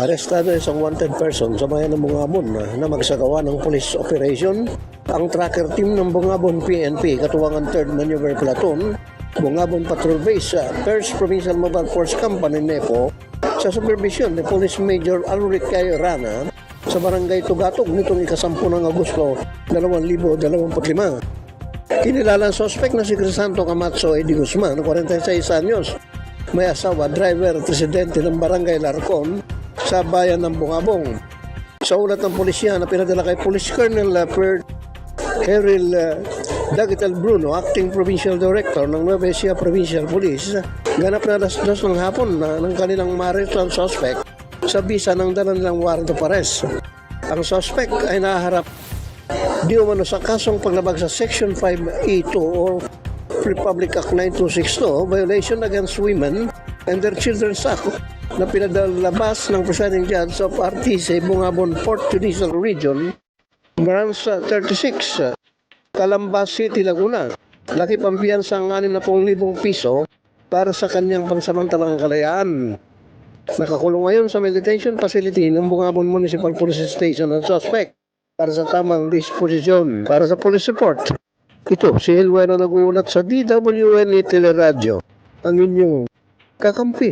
Arestado isang wanted person sa bayan ng Bungabon na, magsagawa ng police operation. Ang tracker team ng Bungabon PNP, katuwangan 3rd Maneuver Platoon, Bungabon Patrol Base sa 1st Provincial Mobile Force Company NEPO sa supervision ni Police Major Alric Cayo Rana sa barangay Tugatog nitong ikasampu ng Agosto 2025. Kinilala ang sospek na si Crisanto Camacho Eddie Guzman, 46 anyos, may asawa, driver, at residente ng barangay Larcon sa bayan ng Bungabong. Sa ulat ng pulisya na pinadala kay Police Colonel uh, Per Keril uh, Dagital Bruno, Acting Provincial Director ng Nueva Ecija Provincial Police, ganap na alas dos ng hapon na ng kanilang marital suspect sa bisa ng dala nilang warrant of arrest. Ang suspect ay naharap di umano sa kasong paglabag sa Section 5E2 o Republic Act 9262, violation against women and their children's act na pinadalabas ng presiding judge of RTC Bungabon 4th Judicial Region, branch uh, 36, uh, Calambas City, Laguna. Laki pampiyansa ang 60,000 piso para sa kanyang pansamantalang kalayaan. Nakakulong ngayon sa meditation facility ng Bungabon Municipal Police Station ang suspect para sa tamang disposisyon para sa police report. Ito, si Elweno nag-uulat sa DWN Teleradyo, ang inyong का काम पे